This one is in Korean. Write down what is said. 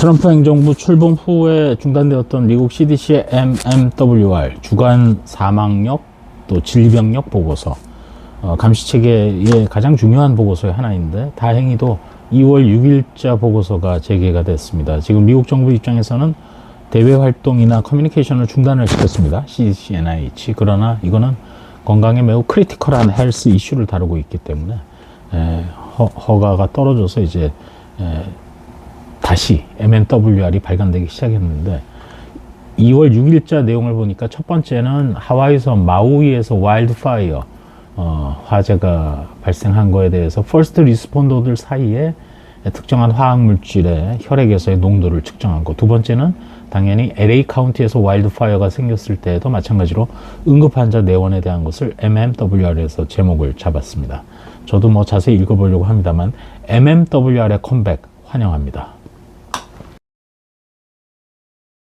트럼프 행정부 출범 후에 중단되었던 미국 CDC의 MMWR 주간 사망력 또 질병력 보고서 어, 감시 체계의 가장 중요한 보고서의 하나인데 다행히도 2월 6일자 보고서가 재개가 됐습니다. 지금 미국 정부 입장에서는 대외 활동이나 커뮤니케이션을 중단을 시켰습니다. CDC, NIH. 그러나 이거는 건강에 매우 크리티컬한 헬스 이슈를 다루고 있기 때문에 에, 허, 허가가 떨어져서 이제 에, 다시 MMWR이 발간되기 시작했는데 2월 6일자 내용을 보니까 첫 번째는 하와이섬 마우이에서 와일드 파이어 어, 화재가 발생한 거에 대해서 퍼스트 리스폰더들 사이에 특정한 화학 물질의 혈액에서의 농도를 측정한 거. 두 번째는 당연히 LA 카운티에서 와일드 파이어가 생겼을 때에도 마찬가지로 응급 환자 내원에 대한 것을 MMWR에서 제목을 잡았습니다. 저도 뭐 자세히 읽어보려고 합니다만 MMWR의 컴백 환영합니다.